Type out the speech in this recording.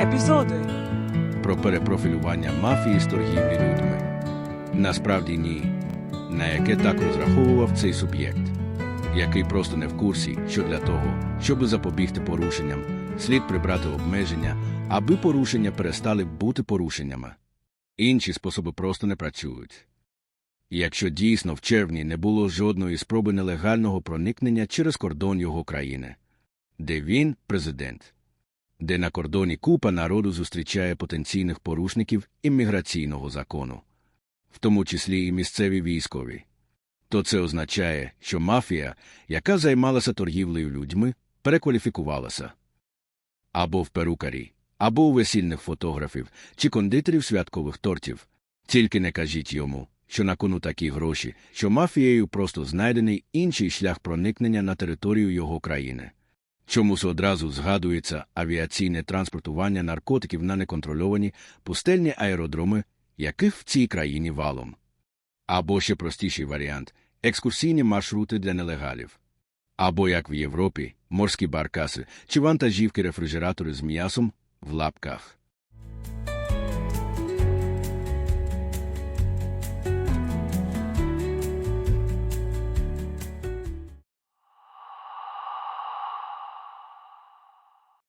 Епізоди. про перепрофілювання мафії з торгівлі людьми. Насправді ні. На яке так розраховував цей суб'єкт, який просто не в курсі, що для того, щоб запобігти порушенням, слід прибрати обмеження, аби порушення перестали бути порушеннями. Інші способи просто не працюють. Якщо дійсно в червні не було жодної спроби нелегального проникнення через кордон його країни, де він президент, де на кордоні купа народу зустрічає потенційних порушників імміграційного закону, в тому числі і місцеві військові, то це означає, що мафія, яка займалася торгівлею людьми, перекваліфікувалася або в перукарі, або у весільних фотографів чи кондитерів святкових тортів. Тільки не кажіть йому, що на кону такі гроші, що мафією просто знайдений інший шлях проникнення на територію його країни. Чомусь одразу згадується авіаційне транспортування наркотиків на неконтрольовані пустельні аеродроми, яких в цій країні валом. Або ще простіший варіант екскурсійні маршрути для нелегалів. Або, як в Європі, морські баркаси чи вантажівки рефрижератори з м'ясом в лапках.